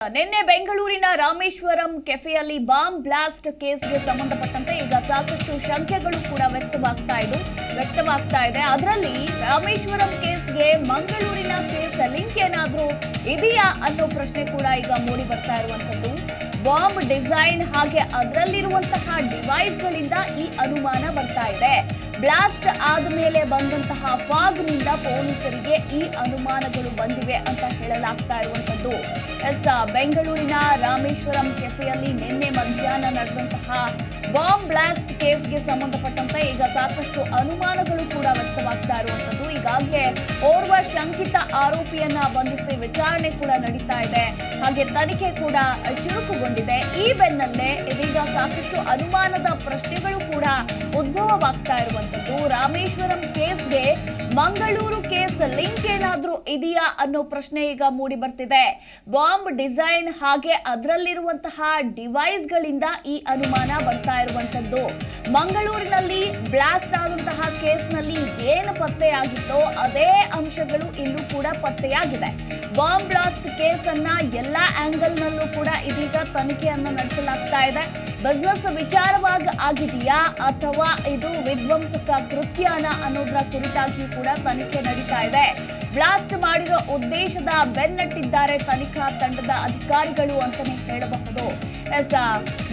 ನಿನ್ನೆ ಬೆಂಗಳೂರಿನ ರಾಮೇಶ್ವರಂ ಕೆಫೆಯಲ್ಲಿ ಬಾಂಬ್ ಬ್ಲಾಸ್ಟ್ ಕೇಸ್ಗೆ ಸಂಬಂಧಪಟ್ಟಂತೆ ಈಗ ಸಾಕಷ್ಟು ಶಂಕೆಗಳು ಕೂಡ ವ್ಯಕ್ತವಾಗ್ತಾ ಇದ್ದು ವ್ಯಕ್ತವಾಗ್ತಾ ಇದೆ. ಅದರಲ್ಲಿ ರಾಮೇಶ್ವರಂ ಕೇಸ್ಗೆ ಮಂಗಳೂರಿನ ಕೇಸ್ ಲಿಂಕ್ ಏನಾದರೂ ಇದೆಯಾ ಅನ್ನೋ ಪ್ರಶ್ನೆ ಕೂಡ ಈಗ ಮೂಡಿ ಬರ್ತಾ ಇರುವಂತದ್ದು ಬಾಂಬ್ ಡಿಸೈನ್ ಹಾಗೆ ಅದರಲ್ಲಿರುವಂತಹ ಡಿವೈಸ್ಗಳಿಂದ ಈ ಅನುಮಾನ ಬರ್ತಾ ಇದೆ. ಬ್ಲಾಸ್ಟ್ ಆದ ಮೇಲೆ ಬಂದಂತಹ ಫಾಗ್ನಿಂದ ಪೊಲೀಸರಿಗೆ ಈ ಅನುಮಾನಗಳು ಬಂದಿವೆ ಅಂತ ಹೇಳಲಾಗ್ತಾ ಇರುವಂತದ್ದು ಎಸ್, ಬೆಂಗಳೂರಿನ ರಾಮೇಶ್ವರಂ ಕೆಫೆಯಲ್ಲಿ ನಿನ್ನೆ ಮಧ್ಯಾಹ್ನ ನಡೆದಂತಹ ಬಾಂಬ್ ಬ್ಲಾಸ್ಟ್ ಕೇಸ್ಗೆ ಸಂಬಂಧಪಟ್ಟಂತೆ ಈಗ ಸಾಕಷ್ಟು ಅನುಮಾನಗಳು ಕೂಡ ವ್ಯಕ್ತವಾಗ್ತಾ ಇರುವಂತದ್ದು ಈಗಾಗಲೇ ಓರ್ವ ಶಂಕಿತ ಆರೋಪಿಯನ್ನ ಬಂಧಿಸಿ ವಿಚಾರಣೆ ಕೂಡ ನಡೀತಾ ಇದೆ. ಹಾಗೆ ತನಿಖೆ ಕೂಡ ಚುರುಕುಗೊಂಡಿದೆ. ಈ ಬೆನ್ನಲ್ಲೇ ಇದೀಗ ಸಾಕಷ್ಟು ಅನುಮಾನದ ಪ್ರಶ್ನೆಗಳು ಕೂಡ ಉದ್ಭವವಾಗ್ತಾ ಇರುವಂತದ್ದು ರಾಮೇಶ್ವರಂ ಕೇಸ್ಗೆ ಮಂಗಳೂರು ಕೇಸ್ ಲಿಂಕ್ ಏನಾದ್ರೂ ಇದೆಯಾ ಅನ್ನೋ ಪ್ರಶ್ನೆ ಈಗ ಮೂಡಿ ಬರ್ತಿದೆ. ಬಾಂಬ್ ಡಿಸೈನ್ ಹಾಗೆ ಅದರಲ್ಲಿರುವಂತಹ ಡಿವೈಸ್ಗಳಿಂದ ಈ ಅನುಮಾನ ಬರ್ತಾ ಇರುವಂತದ್ದು ಮಂಗಳೂರಿನಲ್ಲಿ ಬ್ಲಾಸ್ಟ್ ಆದಂತಹ ಕೇಸ್ನಲ್ಲಿ ಏನು ಪತ್ತೆಯಾಗಿತ್ತೋ ಅದೇ ಅಂಶಗಳು ಇಲ್ಲೂ ಕೂಡ ಪತ್ತೆಯಾಗಿದೆ. ಬಾಂಬ್ ಬ್ಲಾಸ್ಟ್ ಕೇಸನ್ನ ಎಲ್ಲ ಎಲ್ಲಾ ಆಂಗಲ್ ನಲ್ಲೂ ಕೂಡ ಇದೀಗ ತನಿಖೆಯನ್ನು ನಡೆಸಲಾಗ್ತಾ ಇದೆ. ಬಿಸ್ನೆಸ್ ವಿಚಾರವಾಗಿ ಆಗಿದೆಯಾ ಅಥವಾ ಇದು ವಿಧ್ವಂಸಕ ಕೃತ್ಯನ ಅನ್ನೋದ್ರ ಕುರಿತಾಗಿಯೂ ಕೂಡ ತನಿಖೆ ನಡೀತಾ ಇದೆ. ಬ್ಲಾಸ್ಟ್ ಮಾಡಿರೋ ಉದ್ದೇಶದ ಬೆನ್ನಟ್ಟಿದ್ದಾರೆ ತನಿಖಾ ತಂಡದ ಅಧಿಕಾರಿಗಳು ಅಂತಾನೆ ಹೇಳಬಹುದು. ಎಸ್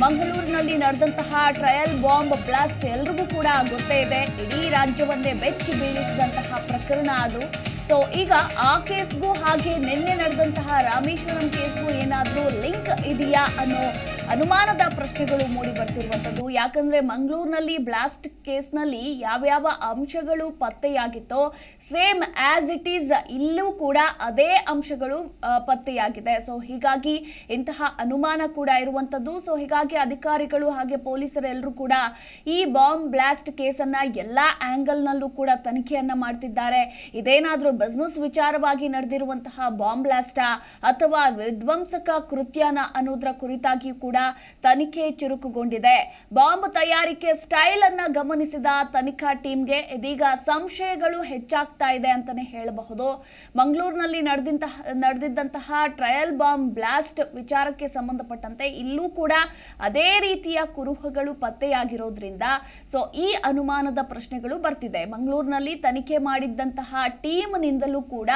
ಮಂಗಳೂರಿನಲ್ಲಿ ನಡೆದಂತಹ ಟ್ರಯಲ್ ಬಾಂಬ್ ಬ್ಲಾಸ್ಟ್ ಎಲ್ರಿಗೂ ಕೂಡ ಗೊತ್ತೇ ಇದೆ. ಇಡೀ ರಾಜ್ಯವನ್ನೇ ಬೆಚ್ಚಿ ಬೀಳಿಸಿದಂತಹ ಪ್ರಕರಣ ಅದು. ಸೊ ಈಗ ಆ ಕೇಸ್ಗೂ ಹಾಗೆ ನಿನ್ನೆ ನಡೆದಂತಹ ರಾಮೇಶ್ವರಂ ಕೇಸ್ಗೂ ಏನಾದರೂ ಲಿಂಕ್ ಇದೆಯಾ ಅನ್ನೋ ಅನುಮಾನದ ಪ್ರಶ್ನೆಗಳು ಮೂಡಿ ಬರ್ತಿರುವಂತದ್ದು ಯಾಕಂದ್ರೆ ಮಂಗಳೂರಿನಲ್ಲಿ ಬ್ಲಾಸ್ಟ್ ಕೇಸ್ನಲ್ಲಿ ಯಾವ್ಯಾವ ಅಂಶಗಳು ಪತ್ತೆಯಾಗಿತ್ತೋ ಸೇಮ್ ಆಸ್ ಇಟ್ ಈಸ್ ಇಲ್ಲೂ ಕೂಡ ಅದೇ ಅಂಶಗಳು ಪತ್ತೆಯಾಗಿದೆ. ಸೊ ಹೀಗಾಗಿ ಇಂತಹ ಅನುಮಾನ ಕೂಡ ಇರುವಂತದ್ದು ಸೊ ಹೀಗಾಗಿ ಅಧಿಕಾರಿಗಳು ಹಾಗೆ ಪೊಲೀಸರೆಲ್ಲರೂ ಕೂಡ ಈ ಬಾಂಬ್ ಬ್ಲಾಸ್ಟ್ ಕೇಸನ್ನ ಎಲ್ಲಾ ಆಂಗಲ್ ನಲ್ಲೂ ಕೂಡ ತನಿಖೆಯನ್ನ ಮಾಡ್ತಿದ್ದಾರೆ. ಇದೇನಾದರೂ ಬಿಸ್ನೆಸ್ ವಿಚಾರವಾಗಿ ನಡೆದಿರುವಂತಹ ಬಾಂಬ್ ಬ್ಲಾಸ್ಟ ಅಥವಾ ವಿಧ್ವಂಸಕ ಕೃತ್ಯನ ಅನ್ನೋದ್ರ ಕುರಿತಾಗಿಯೂ ಕೂಡ ತನಿಖೆ ಚುರುಕುಗೊಂಡಿದೆ. ಬಾಂಬ್ ತಯಾರಿಕೆ ಸ್ಟೈಲ್ ಅನ್ನ ಗಮನಿಸಿದ ತನಿಖಾ ಟೀಮ್ಗೆ ಇದೀಗ ಸಂಶಯಗಳು ಹೆಚ್ಚಾಗ್ತಾ ಇದೆ ಅಂತಾನೆ ಹೇಳಬಹುದು. ಮಂಗಳೂರಿನಲ್ಲಿ ನಡೆದಂತಹ, ನಡೆದಿದ್ದಂತಹ ಟ್ರಯಲ್ ಬಾಂಬ್ ಬ್ಲಾಸ್ಟ್ ವಿಚಾರಕ್ಕೆ ಸಂಬಂಧಪಟ್ಟಂತೆ ಇಲ್ಲೂ ಕೂಡ ಅದೇ ರೀತಿಯ ಕುರುಹುಗಳು ಪತ್ತೆಯಾಗಿರೋದ್ರಿಂದ ಸೊ ಈ ಅನುಮಾನದ ಪ್ರಶ್ನೆಗಳು ಬರ್ತಿದೆ. ಮಂಗಳೂರಿನಲ್ಲಿ ತನಿಖೆ ಮಾಡಿದ್ದಂತಹ ಟೀಮ್ನಿಂದಲೂ ಕೂಡ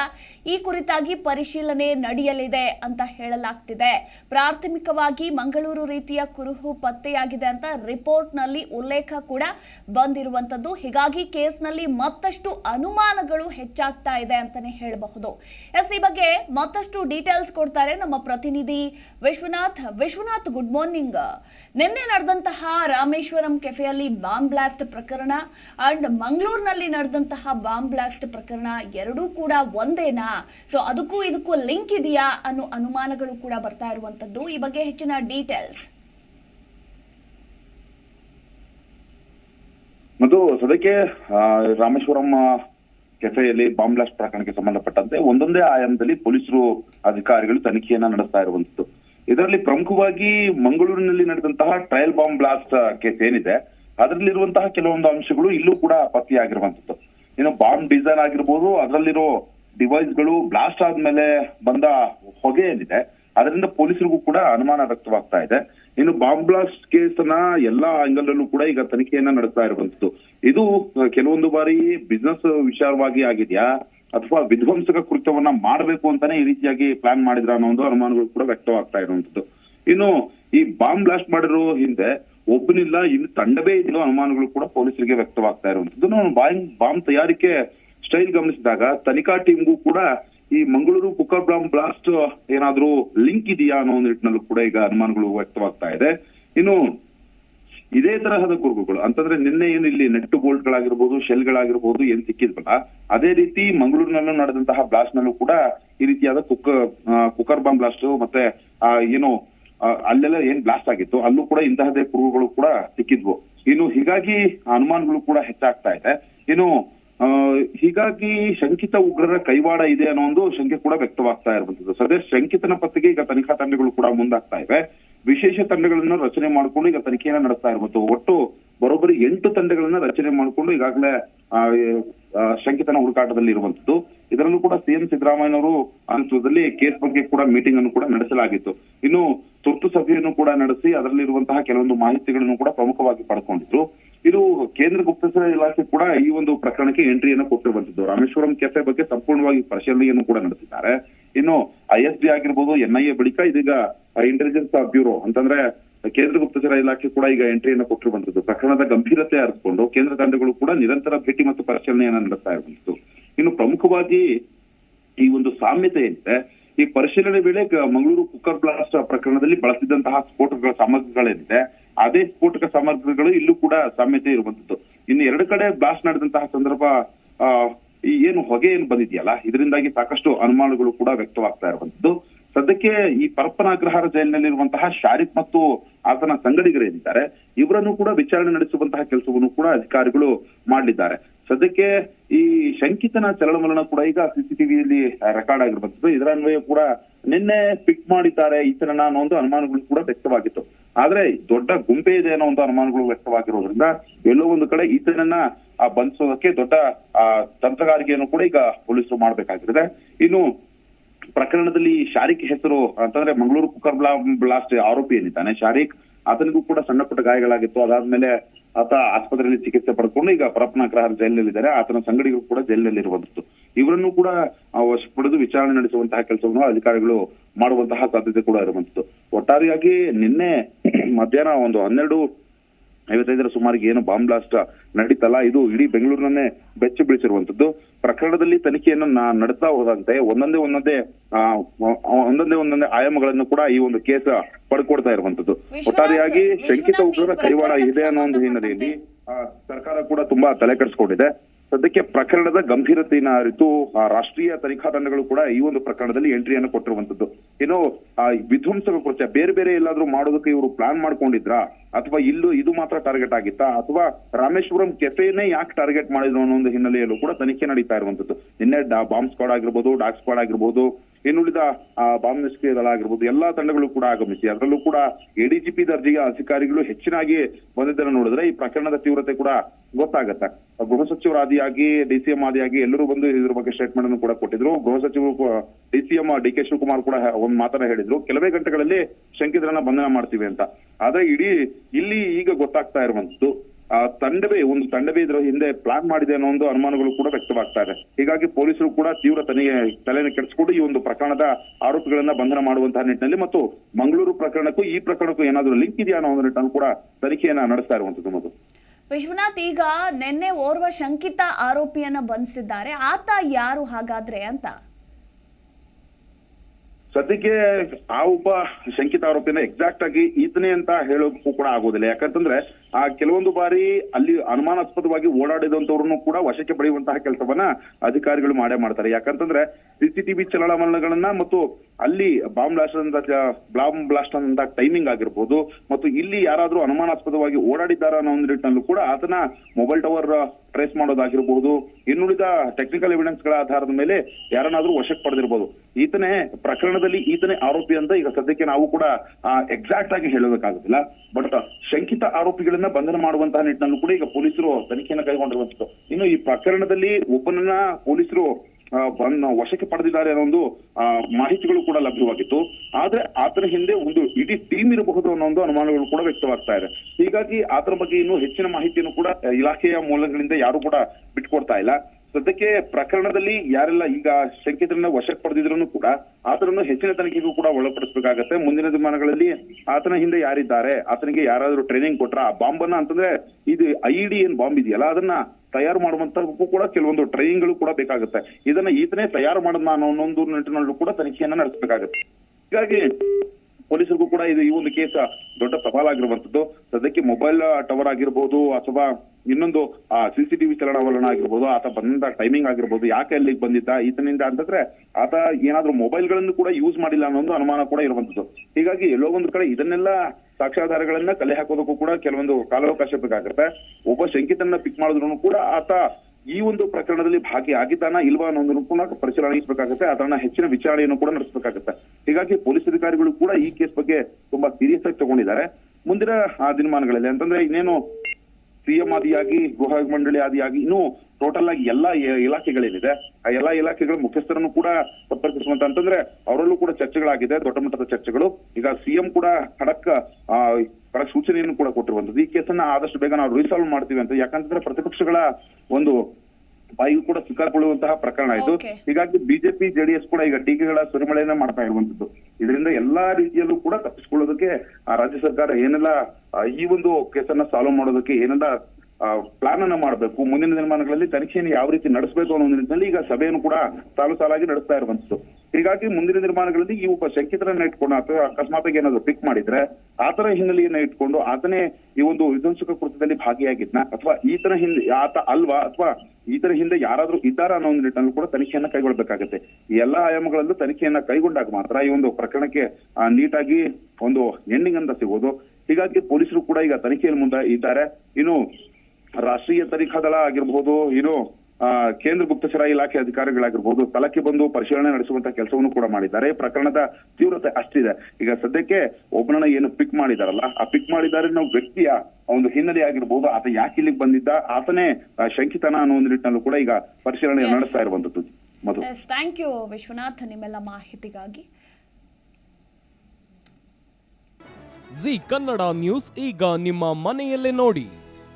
ಈ ಕುರಿತಾಗಿ ಪರಿಶೀಲನೆ ನಡೆಯಲಿದೆ ಅಂತ ಹೇಳಲಾಗ್ತಿದೆ. ಪ್ರಾಥಮಿಕವಾಗಿ ಮಂಗಳೂರು ರೀತಿಯ ಕುರುಹು ಪತ್ತೆಯಾಗಿದೆ ಅಂತ ರಿಪೋರ್ಟ್ನಲ್ಲಿ ಉಲ್ಲೇಖ ಕೂಡ ಬಂದಿರುವಂತದ್ದು ಹೀಗಾಗಿ ಕೇಸ್ನಲ್ಲಿ ಮತ್ತಷ್ಟು ಅನುಮಾನಗಳು ಹೆಚ್ಚಾಗ್ತಾ ಇದೆ ಅಂತಾನೆ ಹೇಳಬಹುದು. ಎಸ್, ಈ ಬಗ್ಗೆ ಮತ್ತಷ್ಟು ಡೀಟೇಲ್ಸ್ ಕೊಡ್ತಾರೆ ನಮ್ಮ ಪ್ರತಿನಿಧಿ ವಿಶ್ವನಾಥ್. Vishwanath, good morning. ನಿನ್ನೆ ನಡೆದಂತಹ ರಾಮೇಶ್ವರಂ ಕೆಫೆಯಲ್ಲಿ ಬಾಂಬ್ ಬ್ಲಾಸ್ಟ್ ಪ್ರಕರಣ ಅಂಡ್ ಮಂಗಳೂರಿನಲ್ಲಿ ನಡೆದಂತಹ ಬಾಂಬ್ ಬ್ಲಾಸ್ಟ್ ಪ್ರಕರಣ ಎರಡೂ ಕೂಡ ಒಂದೇನಾ? ಸೊ ಅದಕ್ಕೂ ಇದಕ್ಕೂ ಲಿಂಕ್ ಇದೆಯಾ ಅನ್ನೋ ಅನುಮಾನಗಳು ಕೂಡ ಬರ್ತಾ ಇರುವಂತದ್ದು ಈ ಬಗ್ಗೆ ಹೆಚ್ಚಿನ ಡೀಟೇಲ್ಸ್ ಮತ್ತು ಸದ್ಯಕ್ಕೆ ರಾಮೇಶ್ವರಂ ಕೆಫೆಯಲ್ಲಿ ಬಾಂಬ್ ಬ್ಲಾಸ್ಟ್ ಪ್ರಕರಣಕ್ಕೆ ಸಂಬಂಧಪಟ್ಟಂತೆ ಒಂದೊಂದೇ ಆಯಾಮದಲ್ಲಿ ಪೊಲೀಸರು, ಅಧಿಕಾರಿಗಳು ತನಿಖೆಯನ್ನ ನಡೆಸ್ತಾ ಇರುವಂತದ್ದು. ಇದರಲ್ಲಿ ಪ್ರಮುಖವಾಗಿ ಮಂಗಳೂರಿನಲ್ಲಿ ನಡೆದಂತಹ ಟ್ರಯಲ್ ಬಾಂಬ್ ಬ್ಲಾಸ್ಟ್ ಕೇಸ್ ಏನಿದೆ, ಅದರಲ್ಲಿರುವಂತಹ ಕೆಲವೊಂದು ಅಂಶಗಳು ಇಲ್ಲೂ ಕೂಡ ಪತ್ತೆಯಾಗಿರುವಂತದ್ದು. ಇನ್ನು ಬಾಂಬ್ ಡಿಸೈನ್ ಆಗಿರ್ಬೋದು, ಅದರಲ್ಲಿರೋ ಡಿವೈಸ್ಗಳು ಬ್ಲಾಸ್ಟ್ ಆದ್ಮೇಲೆ ಬಂದ ಹೊಗೆ ಏನಿದೆ, ಅದರಿಂದ ಪೊಲೀಸರಿಗೂ ಕೂಡ ಅನುಮಾನ ವ್ಯಕ್ತವಾಗ್ತಾ ಇದೆ. ಇನ್ನು ಬಾಂಬ್ ಬ್ಲಾಸ್ಟ್ ಕೇಸ್ ಅನ್ನ ಎಲ್ಲಾ ಆಂಗಲ್ ಅಲ್ಲೂ ಕೂಡ ಈಗ ತನಿಖೆಯನ್ನ ನಡೆಸ್ತಾ ಇರುವಂತದ್ದು ಇದು ಕೆಲವೊಂದು ಬಾರಿ ಬಿಸ್ನೆಸ್ ವಿಚಾರವಾಗಿ ಆಗಿದೆಯಾ? ಅಥವಾ ವಿಧ್ವಂಸಕ ಕೃತ್ಯವನ್ನ ಮಾಡಬೇಕು ಅಂತಾನೆ ಈ ರೀತಿಯಾಗಿ ಪ್ಲಾನ್ ಮಾಡಿದ್ರ ಅನ್ನೋ ಒಂದು ಅನುಮಾನಗಳು ಕೂಡ ವ್ಯಕ್ತವಾಗ್ತಾ ಇರುವಂತದ್ದು ಇನ್ನು ಈ ಬಾಂಬ್ ಬ್ಲಾಸ್ಟ್ ಮಾಡಿರೋ ಹಿಂದೆ ಒಬ್ಬನಿಲ್ಲ, ಇನ್ನು ತಂಡವೇ ಇದೆಯೋ ಅನುಮಾನಗಳು ಕೂಡ ಪೊಲೀಸರಿಗೆ ವ್ಯಕ್ತವಾಗ್ತಾ ಇರುವಂತದ್ದು ಬಾಂಬ್ ಬಾಂಬ್ ತಯಾರಿಕೆ ಸ್ಟೈಲ್ ಗಮನಿಸಿದಾಗ ತನಿಖಾ ಟೀಮ್ಗೂ ಕೂಡ ಈ ಮಂಗಳೂರು ಕುಕ್ಕರ್ ಬಾಂಬ್ ಬ್ಲಾಸ್ಟ್ ಏನಾದ್ರೂ ಲಿಂಕ್ ಇದೆಯಾ ಅನ್ನೋ ಒಂದು ನಿಟ್ಟಿನಲ್ಲೂ ಕೂಡ ಈಗ ಅನುಮಾನಗಳು ವ್ಯಕ್ತವಾಗ್ತಾ ಇದೆ. ಇನ್ನು ಇದೇ ತರಹದ ಕುರುಗುಗಳು ಅಂತಂದ್ರೆ ನಿನ್ನೆ ಏನು ಇಲ್ಲಿ ನೆಟ್ಟು ಬೋಲ್ಟ್ ಗಳಾಗಿರ್ಬೋದು ಶೆಲ್ ಗಳಾಗಿರ್ಬೋದು ಏನ್ ಸಿಕ್ಕಿದ್ವಲ್ಲ, ಅದೇ ರೀತಿ ಮಂಗಳೂರಿನಲ್ಲೂ ನಡೆದಂತಹ ಬ್ಲಾಸ್ಟ್ ನಲ್ಲೂ ಕೂಡ ಈ ರೀತಿಯಾದ ಕುಕ್ಕ ಕುಕ್ಕರ್ ಬಾಂಬ್ ಬ್ಲಾಸ್ಟ್ ಮತ್ತೆ ಏನು ಅಲ್ಲೆಲ್ಲ ಏನ್ ಬ್ಲಾಸ್ಟ್ ಆಗಿತ್ತು, ಅಲ್ಲೂ ಕೂಡ ಇಂತಹದೇ ಕುರುಗುಗಳು ಕೂಡ ಸಿಕ್ಕಿದ್ವು. ಇನ್ನು ಹೀಗಾಗಿ ಅನುಮಾನಗಳು ಕೂಡ ಹೆಚ್ಚಾಗ್ತಾ ಇದೆ. ಇನ್ನು ಹೀಗಾಗಿ ಶಂಕಿತ ಉಗ್ರರ ಕೈವಾಡ ಇದೆ ಅನ್ನೋ ಒಂದು ಶಂಕೆ ಕೂಡ ವ್ಯಕ್ತವಾಗ್ತಾ ಇರುವಂತದ್ದು ಸದ್ಯ ಶಂಕಿತನ ಪತ್ತೆಗೆ ಈಗ ತನಿಖಾ ತಂಡಗಳು ಕೂಡ ಮುಂದಾಗ್ತಾ ಇವೆ. ವಿಶೇಷ ತಂಡಗಳನ್ನು ರಚನೆ ಮಾಡಿಕೊಂಡು ಈಗ ತನಿಖೆಯನ್ನ ನಡೆಸ್ತಾ ಇರುವಂತದ್ದು ಒಟ್ಟು ಬರೋಬ್ಬರಿ ಎಂಟು ತಂಡಗಳನ್ನ ರಚನೆ ಮಾಡಿಕೊಂಡು ಈಗಾಗಲೇ ಶಂಕಿತನ ಹುಡುಕಾಟದಲ್ಲಿ ಇರುವಂತದ್ದು ಇದರಲ್ಲೂ ಕೂಡ ಸಿಎಂ ಸಿದ್ದರಾಮಯ್ಯನವರು ಅಂತದಲ್ಲಿ ಕೇಸ್ ಬಗ್ಗೆ ಕೂಡ ಮೀಟಿಂಗ್ ಅನ್ನು ಕೂಡ ನಡೆಸಲಾಗಿತ್ತು. ಇನ್ನು ತುರ್ತು ಸಭೆಯನ್ನು ಕೂಡ ನಡೆಸಿ ಅದರಲ್ಲಿರುವಂತಹ ಕೆಲವೊಂದು ಮಾಹಿತಿಗಳನ್ನು ಕೂಡ ಪ್ರಮುಖವಾಗಿ ಪಡ್ಕೊಂಡಿದ್ರು. ಇದು ಕೇಂದ್ರ ಗುಪ್ತಚರ ಇಲಾಖೆ ಕೂಡ ಈ ಒಂದು ಪ್ರಕರಣಕ್ಕೆ ಎಂಟ್ರಿಯನ್ನು ಕೊಟ್ಟಿರುವಂತದ್ದು ರಾಮೇಶ್ವರಂ ಕೆಫೆ ಬಗ್ಗೆ ಸಂಪೂರ್ಣವಾಗಿ ಪರಿಶೀಲನೆಯನ್ನು ಕೂಡ ನಡೆಸಿದ್ದಾರೆ. ಇನ್ನು ಐ ಎಸ್ ಬಿ ಆಗಿರ್ಬೋದು ಎನ್ಐಎ ಬಳಿಕ ಇದೀಗ ಇಂಟೆಲಿಜೆನ್ಸ್ ಬ್ಯೂರೋ ಅಂತಂದ್ರೆ ಕೇಂದ್ರ ಗುಪ್ತಚರ ಇಲಾಖೆ ಕೂಡ ಈಗ ಎಂಟ್ರಿಯನ್ನು ಕೊಟ್ಟಿರುವಂತದ್ದು ಪ್ರಕರಣದ ಗಂಭೀರತೆ ಅರಿತುಕೊಂಡು ಕೇಂದ್ರ ತಂಡಗಳು ಕೂಡ ನಿರಂತರ ಭೇಟಿ ಮತ್ತು ಪರಿಶೀಲನೆಯನ್ನು ನಡೆಸ್ತಾ ಇರುವಂತದ್ದು ಇನ್ನು ಪ್ರಮುಖವಾಗಿ ಈ ಒಂದು ಸಾಮ್ಯತೆ ಏನಿದೆ, ಈ ಪರಿಶೀಲನೆ ವೇಳೆ ಮಂಗಳೂರು ಕುಕ್ಕರ್ ಬ್ಲಾಸ್ಟ್ ಪ್ರಕರಣದಲ್ಲಿ ಬಳಸಿದಂತಹ ಸ್ಫೋಟಗಳ ಸಾಮಗ್ರಿಗಳೇನಿದೆ ಅದೇ ಸ್ಫೋಟಕ ಸಾಮಗ್ರಿಗಳು ಇಲ್ಲೂ ಕೂಡ ಸಾಮ್ಯತೆ ಇರುವಂತದ್ದು. ಇನ್ನು ಎರಡು ಕಡೆ ಬ್ಲಾಸ್ಟ್ ನಡೆದಂತಹ ಸಂದರ್ಭ ಈ ಏನು ಹೊಗೆ ಏನು ಬಂದಿದೆಯಲ್ಲ, ಇದರಿಂದಾಗಿ ಸಾಕಷ್ಟು ಅನುಮಾನಗಳು ಕೂಡ ವ್ಯಕ್ತವಾಗ್ತಾ ಇರುವಂತದ್ದು. ಸದ್ಯಕ್ಕೆ ಈ ಪರಪ್ಪನಾಗ್ರಹಾರ ಜೈಲಿನಲ್ಲಿರುವಂತಹ ಶಾರಿಫ್ ಮತ್ತು ಆತನ ಸಂಗಡಿಗರೇನಿದ್ದಾರೆ ಇವರನ್ನು ಕೂಡ ವಿಚಾರಣೆ ನಡೆಸುವಂತಹ ಕೆಲಸವನ್ನು ಕೂಡ ಅಧಿಕಾರಿಗಳು ಮಾಡಲಿದ್ದಾರೆ ಸದ್ಯಕ್ಕೆ ಈ ಶಂಕಿತನ ಚಲನವಲನ ಕೂಡ ಈಗ ಸಿಸಿಟಿವಿಯಲ್ಲಿ ರೆಕಾರ್ಡ್ ಆಗಿರುವಂತದ್ದು. ಇದರ ಅನ್ವಯ ಕೂಡ ನಿನ್ನೆ ಪಿಕ್ ಮಾಡಿದ್ದಾರೆ. ಈತನ ಅನ್ನೋ ಒಂದು ಅನುಮಾನಗಳು ಕೂಡ ವ್ಯಕ್ತವಾಗಿತ್ತು. ಆದ್ರೆ ದೊಡ್ಡ ಗುಂಪೆ ಇದೆ ಅನ್ನೋ ಒಂದು ಅನುಮಾನಗಳು ವ್ಯಕ್ತವಾಗಿರೋದ್ರಿಂದ ಎಲ್ಲೋ ಒಂದು ಕಡೆ ಈತನನ್ನ ಬಂಧಿಸೋದಕ್ಕೆ ದೊಡ್ಡ ಆ, ತಂತ್ರಗಾರಿಕೆಯನ್ನು ಕೂಡ ಈಗ ಪೊಲೀಸರು ಮಾಡ್ಬೇಕಾಗಿದೆ ಇನ್ನು ಪ್ರಕರಣದಲ್ಲಿ ಶಾರಿಕ್ ಹೆಸರು ಅಂತಂದ್ರೆ ಮಂಗಳೂರು ಕುಕ್ಕರ್ ಬ್ಲಾ ಬ್ಲಾಸ್ಟ್ ಆರೋಪಿ ಏನಿದ್ದಾನೆ ಶಾರಿಕ್ ಆತನಿಗೂ ಕೂಡ ಸಣ್ಣ ಪುಟ್ಟ ಗಾಯಗಳಾಗಿತ್ತು. ಅದಾದ್ಮೇಲೆ ಆತ ಆಸ್ಪತ್ರೆಯಲ್ಲಿ ಚಿಕಿತ್ಸೆ ಪಡ್ಕೊಂಡು ಈಗ ಪರಪ್ಪನಾಗ್ರಹಾರ ಜೈಲಿನಲ್ಲಿದ್ದಾರೆ. ಆತನ ಸಂಗಡಿಗಳು ಕೂಡ ಜೈಲಿನಲ್ಲಿ ಇರುವಂತದ್ದು ಇವರನ್ನು ಕೂಡ ವಶ ಪಡೆದು ವಿಚಾರಣೆ ನಡೆಸುವಂತಹ ಕೆಲಸವನ್ನು ಅಧಿಕಾರಿಗಳು ಮಾಡುವಂತಹ ಸಾಧ್ಯತೆ ಕೂಡ ಇರುವಂತದ್ದು ಒಟ್ಟಾರೆಯಾಗಿ ನಿನ್ನೆ ಮಧ್ಯಾಹ್ನ ಒಂದು ಹನ್ನೆರಡು ಐವತ್ತೈದರ ಸುಮಾರಿಗೆ ಏನು ಬಾಂಬ್ ಬ್ಲಾಸ್ಟ್ ನಡೀತಲ್ಲ ಇದು ಇಡೀ ಬೆಂಗಳೂರಿನನ್ನೇ ಬೆಚ್ಚಿ ಬೀಳಿಸಿರುವಂತದ್ದು ಪ್ರಕರಣದಲ್ಲಿ ತನಿಖೆಯನ್ನು ನಾ- ನಡೆಸ್ತಾ ಹೋದಂತೆ ಒಂದೊಂದೇ ಒಂದೊಂದೇ ಆ, ಒಂದೊಂದೇ ಒಂದೊಂದೇ ಆಯಾಮಗಳನ್ನು ಕೂಡ ಈ ಒಂದು ಕೇಸ್ ಪಡ್ಕೊಡ್ತಾ ಇರುವಂತದ್ದು ಒಟ್ಟಾರೆಯಾಗಿ ಶಂಕಿತ ಉಗ್ರರ ಕೈವಾಡ ಇದೆ ಅನ್ನೋ ಒಂದು ಹಿನ್ನೆಲೆಯಲ್ಲಿ ಆ, ಸರ್ಕಾರ ಕೂಡ ತುಂಬಾ ತಲೆ ಕೆಡಿಸ್ಕೊಂಡಿದೆ. ಸದ್ಯಕ್ಕೆ ಪ್ರಕರಣದ ಗಂಭೀರತೆಯನ್ನು ಅರಿತು ಆ, ರಾಷ್ಟ್ರೀಯ ತನಿಖಾ ತಂಡಗಳು ಕೂಡ ಈ ಒಂದು ಪ್ರಕರಣದಲ್ಲಿ ಎಂಟ್ರಿಯನ್ನು ಕೊಟ್ಟಿರುವಂತದ್ದು ಏನು ಆ ವಿಧ್ವಂಸಕ ಕೃತ್ಯ ಬೇರೆ ಬೇರೆ ಎಲ್ಲಾದ್ರೂ ಮಾಡೋದಕ್ಕೆ ಇವರು ಪ್ಲಾನ್ ಮಾಡ್ಕೊಂಡಿದ್ರಾ? ಅಥವಾ ಇಲ್ಲೂ ಇದು ಮಾತ್ರ ಟಾರ್ಗೆಟ್ ಆಗಿತ್ತಾ? ಅಥವಾ ರಾಮೇಶ್ವರಂ ಕೆಫೆನೇ ಯಾಕೆ ಟಾರ್ಗೆಟ್ ಮಾಡಿದ್ರು ಅನ್ನೋ ಒಂದು ಹಿನ್ನೆಲೆಯಲ್ಲೂ ಕೂಡ ತನಿಖೆ ನಡೀತಾ ಇರುವಂತದ್ದು ನಿನ್ನೆ ಬಾಂಬ್ ಸ್ಕ್ವಾಡ್ ಆಗಿರ್ಬೋದು ಡಾಕ್ ಸ್ಕ್ವಾಡ್ ಆಗಿರ್ಬೋದು ಇನ್ನುಳಿದ ಬಾಂಬ್ ನಿಷ್ಕ್ರಿಯ ದಳ ಆಗಿರ್ಬೋದು ಎಲ್ಲಾ ತಂಡಗಳು ಕೂಡ ಆಗಮಿಸಿ, ಅದರಲ್ಲೂ ಕೂಡ ಎಡಿಜಿಪಿ ದರ್ಜೆಯ ಅಧಿಕಾರಿಗಳು ಹೆಚ್ಚಿನಾಗಿ ಬಂದಿದ್ದನ್ನು ನೋಡಿದ್ರೆ ಈ ಪ್ರಕರಣದ ತೀವ್ರತೆ ಕೂಡ ಗೊತ್ತಾಗತ್ತೆ. ಗೃಹ ಸಚಿವರಾದಿಯಾಗಿ ಡಿಸಿಎಂ ಆದಿಯಾಗಿ ಎಲ್ಲರೂ ಬಂದು ಇದ್ರ ಬಗ್ಗೆ ಸ್ಟೇಟ್ಮೆಂಟ್ ಅನ್ನು ಕೂಡ ಕೊಟ್ಟಿದ್ರು. ಗೃಹ ಸಚಿವರು ಡಿಸಿಎಂ ಡಿ ಕೆ ಶಿವಕುಮಾರ್ ಕೂಡ ಒಂದ್ ಮಾತನ್ನ ಹೇಳಿದ್ರು. ಕೆಲವೇ ಗಂಟೆಗಳಲ್ಲಿ ಶಂಕಿತರನ್ನ ಬಂಧನ ಮಾಡ್ತೀವಿ ಅಂತ. ಆದ್ರೆ ಇಡೀ, ಇಲ್ಲಿ ಈಗ ಗೊತ್ತಾಗ್ತಾ ಇರುವಂತದ್ದು ತಂಡವೇ ಒಂದು ತಂಡವೇ ಇದರ ಹಿಂದೆ ಪ್ಲಾನ್ ಮಾಡಿದೆ ಅನ್ನೋ ಒಂದು ಅನುಮಾನಗಳು ಕೂಡ ವ್ಯಕ್ತವಾಗ್ತಾ ಇದೆ. ಹೀಗಾಗಿ ಪೊಲೀಸರು ಕೂಡ ತೀವ್ರ ತನಿಖೆ ತಲೆಯನ್ನು ಕೆಡಿಸಿಕೊಂಡು ಈ ಒಂದು ಪ್ರಕರಣದ ಆರೋಪಿಗಳನ್ನ ಬಂಧನ ಮಾಡುವಂತಹ ನಿಟ್ಟಿನಲ್ಲಿ ಮತ್ತು ಮಂಗಳೂರು ಪ್ರಕರಣಕ್ಕೂ ಈ ಪ್ರಕರಣಕ್ಕೂ ಏನಾದರೂ ಲಿಂಕ್ ಇದೆಯಾ ಅನ್ನೋ ಒಂದು ನಿಟ್ಟಿನಲ್ಲಿ ಕೂಡ ತನಿಖೆಯನ್ನ ನಡೆಸ್ತಾ ಇರುವಂತದ್ದು ಮತ್ತು ವಿಶ್ವನಾಥ್ ಈಗ ನಿನ್ನೆ ಓರ್ವ ಶಂಕಿತ ಆರೋಪಿಯನ್ನ ಬಂಧಿಸಿದ್ದಾರೆ. ಆತ ಯಾರು ಹಾಗಾದ್ರೆ ಅಂತ? ಸದ್ಯಕ್ಕೆ ಆ ಒಬ್ಬ ಶಂಕಿತ ಆರೋಪಿಯನ್ನ ಎಕ್ಸಾಕ್ಟ್ ಆಗಿ ಈತನೇ ಅಂತ ಹೇಳೋಕ್ಕೂ ಕೂಡ ಆಗೋದಿಲ್ಲ. ಯಾಕಂತಂದ್ರೆ ಆ ಕೆಲವೊಂದು ಬಾರಿ ಅಲ್ಲಿ ಅನುಮಾನಾಸ್ಪದವಾಗಿ ಓಡಾಡಿದಂತವ್ರನ್ನು ಕೂಡ ವಶಕ್ಕೆ ಪಡೆಯುವಂತಹ ಕೆಲಸವನ್ನ ಅಧಿಕಾರಿಗಳು ಮಾಡೇ ಮಾಡ್ತಾರೆ. ಯಾಕಂತಂದ್ರೆ ಸಿಸಿಟಿವಿ ಚಲನವಲನಗಳನ್ನ ಮತ್ತು ಅಲ್ಲಿ ಬಾಂಬ್ ಬ್ಲಾಸ್ಟ್ ಅಂತ ಬಾಂಬ್ ಬ್ಲಾಸ್ಟ್ ಅಂತ ಟೈಮಿಂಗ್ ಆಗಿರ್ಬೋದು ಮತ್ತು ಇಲ್ಲಿ ಯಾರಾದ್ರೂ ಅನುಮಾನಾಸ್ಪದವಾಗಿ ಓಡಾಡಿದ್ದಾರ ಅನ್ನೋ ಒಂದು ನಿಟ್ಟಿನಲ್ಲೂ ಕೂಡ ಆತನ ಮೊಬೈಲ್ ಟವರ್ ಟ್ರೇಸ್ ಮಾಡೋದಾಗಿರ್ಬಹುದು ಇನ್ನುಳಿದ ಟೆಕ್ನಿಕಲ್ ಎವಿಡೆನ್ಸ್ಗಳ ಆಧಾರದ ಮೇಲೆ ಯಾರನ್ನಾದ್ರೂ ವಶಕ್ಕೆ ಪಡೆದಿರ್ಬೋದು. ಈತನೇ ಪ್ರಕರಣದಲ್ಲಿ ಈತನೇ ಆರೋಪಿ ಅಂತ ಈಗ ಸದ್ಯಕ್ಕೆ ನಾವು ಕೂಡ ಎಕ್ಸಾಕ್ಟ್ ಆಗಿ ಹೇಳೋದಕ್ಕಾಗುದಿಲ್ಲ. ಬಟ್ ಶಂಕಿತ ಆರೋಪಿಗಳನ್ನ ಬಂಧನ ಮಾಡುವಂತಹ ನಿಟ್ಟಿನಲ್ಲೂ ಕೂಡ ಈಗ ಪೊಲೀಸರು ತನಿಖೆಯನ್ನು ಕೈಗೊಂಡಿರುವಂತದ್ದು ಇನ್ನು ಈ ಪ್ರಕರಣದಲ್ಲಿ ಒಬ್ಬನನ್ನ ಪೊಲೀಸರು ವಶಕ್ಕೆ ಪಡೆದಿದ್ದಾರೆ ಅನ್ನೋ ಒಂದು ಮಾಹಿತಿಗಳು ಕೂಡ ಲಭ್ಯವಾಗಿತ್ತು. ಆದ್ರೆ ಆತನ ಹಿಂದೆ ಒಂದು ಇಡೀ ಟೀಮ್ ಇರಬಹುದು ಅನ್ನೋ ಒಂದು ಅನುಮಾನಗಳು ಕೂಡ ವ್ಯಕ್ತವಾಗ್ತಾ ಇದೆ. ಹೀಗಾಗಿ ಆತನ ಬಗ್ಗೆ ಇನ್ನೂ ಹೆಚ್ಚಿನ ಮಾಹಿತಿಯನ್ನು ಕೂಡ ಇಲಾಖೆಯ ಮೂಲಗಳಿಂದ ಯಾರು ಕೂಡ ಬಿಟ್ಕೊಡ್ತಾ ಇಲ್ಲ. ಸದ್ಯಕ್ಕೆ ಪ್ರಕರಣದಲ್ಲಿ ಯಾರೆಲ್ಲ ಈಗ ಶಂಕಿತರನ್ನ ವಶಕ್ಕೆ ಪಡೆದಿದ್ರು ಕೂಡ ಆತನನ್ನು ಹೆಚ್ಚಿನ ತನಿಖೆಗೂ ಕೂಡ ಒಳಪಡಿಸಬೇಕಾಗತ್ತೆ. ಮುಂದಿನ ದಿನಮಾನಗಳಲ್ಲಿ ಆತನ ಹಿಂದೆ ಯಾರಿದ್ದಾರೆ? ಆತನಿಗೆ ಯಾರಾದ್ರೂ ಟ್ರೈನಿಂಗ್ ಕೊಟ್ರ? ಆ ಬಾಂಬನ್ನ ಅಂತಂದ್ರೆ ಇದು ಐ ಡಿ ಏನ್ ಬಾಂಬ್ ಇದೆಯಲ್ಲ, ಅದನ್ನ ತಯಾರು ಮಾಡುವಂತಕ್ಕೂ ಕೂಡ ಕೆಲವೊಂದು ಟ್ರೈನಿಂಗ್ಗಳು ಕೂಡ ಬೇಕಾಗುತ್ತೆ. ಇದನ್ನ ಈತನೇ ತಯಾರು ಮಾಡೋಣ ಅನ್ನೋ ಒಂದು ನಿಟ್ಟಿನಲ್ಲೂ ಕೂಡ ತನಿಖೆಯನ್ನ ನಡೆಸಬೇಕಾಗುತ್ತೆ. ಹೀಗಾಗಿ ಪೊಲೀಸರಿಗೂ ಕೂಡ ಇದು ಈ ಒಂದು ಕೇಸ್ ದೊಡ್ಡ ಸವಾಲಾಗಿರುವಂತದ್ದು. ಸದ್ಯಕ್ಕೆ ಮೊಬೈಲ್ ಟವರ್ ಆಗಿರ್ಬೋದು ಅಥವಾ ಇನ್ನೊಂದು, ಆ ಸಿಸಿಟಿವಿ ಚಲನವಲನ ಆಗಿರ್ಬೋದು, ಆತ ಬಂದ ಟೈಮಿಂಗ್ ಆಗಿರ್ಬೋದು, ಯಾಕೆ ಅಲ್ಲಿಗೆ ಬಂದಿದ್ದ, ಈತನಿಂದ ಅಂತಂದ್ರೆ ಆತ ಏನಾದ್ರೂ ಮೊಬೈಲ್ಗಳನ್ನು ಕೂಡ ಯೂಸ್ ಮಾಡಿಲ್ಲ ಅನ್ನೋದು ಅನುಮಾನ ಕೂಡ ಇರುವಂತದ್ದು. ಹೀಗಾಗಿ ಎಲ್ಲೋ ಒಂದು ಕಡೆ ಇದನ್ನೆಲ್ಲ ಸಾಕ್ಷ್ಯಾಧಾರಗಳನ್ನ ಕಲೆ ಹಾಕೋದಕ್ಕೂ ಕೂಡ ಕೆಲವೊಂದು ಕಾಲಾವಕಾಶ ಬೇಕಾಗುತ್ತೆ. ಒಬ್ಬ ಶಂಕಿತನ ಪಿಕ್ ಮಾಡಿದ್ರು ಕೂಡ ಆತ ಈ ಒಂದು ಪ್ರಕರಣದಲ್ಲಿ ಭಾಗಿಯಾಗಿದ್ದಾನ ಇಲ್ವಾ ಅನ್ನೋದನ್ನು ಕೂಡ ಪರಿಶೀಲನಿಸಬೇಕಾಗುತ್ತೆ ಅದನ್ನ ಹೆಚ್ಚಿನ ವಿಚಾರಣೆಯನ್ನು ಕೂಡ ನಡೆಸಬೇಕಾಗುತ್ತೆ. ಹೀಗಾಗಿ ಪೊಲೀಸ್ ಅಧಿಕಾರಿಗಳು ಕೂಡ ಈ ಕೇಸ್ ಬಗ್ಗೆ ತುಂಬಾ ಸೀರಿಯಸ್ ಆಗಿ ತಗೊಂಡಿದ್ದಾರೆ. ಮುಂದಿನ ದಿನಮಾನಗಳಲ್ಲಿ ಅಂತಂದ್ರೆ ಇನ್ನೇನು ಸಿಎಂ ಆದಿಯಾಗಿ, ಗೃಹ ಮಂಡಳಿ ಆದಿಯಾಗಿ ಇನ್ನು ಟೋಟಲ್ ಆಗಿ ಎಲ್ಲಾ ಇಲಾಖೆಗಳೇನಿದೆ ಆ ಎಲ್ಲಾ ಇಲಾಖೆಗಳ ಮುಖ್ಯಸ್ಥರನ್ನು ಕೂಡ ಸಂಪರ್ಕಿಸುವಂತ ಅಂತಂದ್ರೆ ಅವರಲ್ಲೂ ಕೂಡ ಚರ್ಚೆಗಳಾಗಿದೆ ದೊಡ್ಡ ಮಟ್ಟದ ಚರ್ಚೆಗಳು. ಈಗ ಸಿಎಂ ಕೂಡ ಖಡಕ್ ಆ, ಖಡಕ್ ಸೂಚನೆಯನ್ನು ಕೂಡ ಕೊಟ್ಟಿರುವಂತದ್ದು ಈ ಕೇಸನ್ನ ಆದಷ್ಟು ಬೇಗ ನಾವು ರಿಸಾಲ್ವ್ ಮಾಡ್ತೀವಿ ಅಂತ. ಯಾಕಂತಂದ್ರೆ ಪ್ರತಿಪಕ್ಷಗಳ ಒಂದು ಬಾಯಿಗೂ ಕೂಡ ಸಿಕ್ಕಾಕೊಳ್ಳುವಂತಹ ಪ್ರಕರಣ ಇದು. ಹೀಗಾಗಿ ಬಿಜೆಪಿ ಜೆಡಿಎಸ್ ಕೂಡ ಈಗ ಟೀಕೆಗಳ ಸುರಿಮಳೆಯನ್ನ ಮಾಡ್ತಾ ಇರುವಂತದ್ದು ಇದರಿಂದ ಎಲ್ಲಾ ರೀತಿಯಲ್ಲೂ ಕೂಡ ತಪ್ಪಿಸಿಕೊಳ್ಳೋದಕ್ಕೆ ಆ ರಾಜ್ಯ ಸರ್ಕಾರ ಏನೆಲ್ಲ ಈ ಒಂದು ಕೇಸನ್ನ ಸಾಲ್ವ್ ಮಾಡೋದಕ್ಕೆ ಏನೆಲ್ಲ ಪ್ಲಾನ್ ಅನ್ನ ಮಾಡಬೇಕು. ಮುಂದಿನ ದಿನಮಾನಗಳಲ್ಲಿ ತನಿಖೆಯನ್ನು ಯಾವ ರೀತಿ ನಡೆಸಬೇಕು ಅನ್ನೋ ನಿಟ್ಟಿನಲ್ಲಿ ಈಗ ಸಭೆಯನ್ನು ಕೂಡ ಸಾಲು ಸಾಲಾಗಿ ನಡೆಸ್ತಾ ಇರುವಂತದ್ದು ಹೀಗಾಗಿ ಮುಂದಿನ ನಿರ್ಮಾಣಗಳಲ್ಲಿ ಈ ಒಬ್ಬ ಶಂಕಿತರನ್ನ ಇಟ್ಕೊಂಡು ಅಥವಾ ಅಕಸ್ಮಾತ್ ಏನಾದ್ರು ಪಿಕ್ ಮಾಡಿದ್ರೆ ಆತನ ಹಿನ್ನೆಲೆಯನ್ನ ಇಟ್ಕೊಂಡು ಆತನೇ ಈ ಒಂದು ವಿಧ್ವಂಸಕ ಕೃತ್ಯದಲ್ಲಿ ಭಾಗಿಯಾಗಿದ್ನ ಅಥವಾ ಈತನ ಹಿಂದೆ ಆತ ಅಲ್ವಾ ಅಥವಾ ಈತನ ಹಿಂದೆ ಯಾರಾದ್ರೂ ಇದ್ದಾರಾ ಅನ್ನೋ ಒಂದು ನಿಟ್ಟಿನಲ್ಲಿ ಕೂಡ ತನಿಖೆಯನ್ನ ಕೈಗೊಳ್ಳಬೇಕಾಗುತ್ತೆ. ಈ ಎಲ್ಲಾ ಆಯಾಮಗಳಲ್ಲೂ ತನಿಖೆಯನ್ನ ಕೈಗೊಂಡಾಗ ಮಾತ್ರ ಈ ಒಂದು ಪ್ರಕರಣಕ್ಕೆ ನೀಟಾಗಿ ಒಂದು ಎಂಡಿಂಗ್ ಅಂತ ಸಿಗೋದು ಹೀಗಾಗಿ ಪೊಲೀಸರು ಕೂಡ ಈಗ ತನಿಖೆಯಲ್ಲಿ ಮುಂದೆ ಇದ್ದಾರೆ. ಇನ್ನು ರಾಷ್ಟ್ರೀಯ ತನಿಖಾ ದಳ ಆಗಿರ್ಬಹುದು ಏನು ಆ, ಕೇಂದ್ರ ಗುಪ್ತಚರ ಇಲಾಖೆ ಅಧಿಕಾರಿಗಳಾಗಿರ್ಬಹುದು ಸ್ಥಳಕ್ಕೆ ಬಂದು ಪರಿಶೀಲನೆ ನಡೆಸುವಂತ ಕೆಲಸವನ್ನು ಕೂಡ ಮಾಡಿದ್ದಾರೆ. ಪ್ರಕರಣದ ತೀವ್ರತೆ ಅಷ್ಟಿದೆ. ಈಗ ಸದ್ಯಕ್ಕೆ ಒಬ್ಬನನ್ನ ಏನು ಪಿಕ್ ಮಾಡಿದಾರಲ್ಲ ಆ ಪಿಕ್ ಮಾಡಿದ್ದಾರೆ ನಾವು ವ್ಯಕ್ತಿಯ ಒಂದು ಹಿನ್ನೆಲೆ ಆಗಿರ್ಬೋದು ಆತ ಯಾಕೆ ಇಲ್ಲಿಗೆ ಬಂದಿದ್ದ ಆತನೇ ಶಂಕಿತನ ಅನ್ನೋ ಒಂದು ನಿಟ್ಟಿನಲ್ಲೂ ಕೂಡ ಈಗ ಪರಿಶೀಲನೆ. ನಡೆಸ್ತಾ ಇರುವಂತದ್ದು. ಮಧು. ಥ್ಯಾಂಕ್ ಯು ವಿಶ್ವನಾಥ್ ನಿಮ್ಮೆಲ್ಲ ಮಾಹಿತಿಗಾಗಿ. ಜಿ ಕನ್ನಡ ನ್ಯೂಸ್ ಈಗ ನಿಮ್ಮ ಮನೆಯಲ್ಲೇ ನೋಡಿ.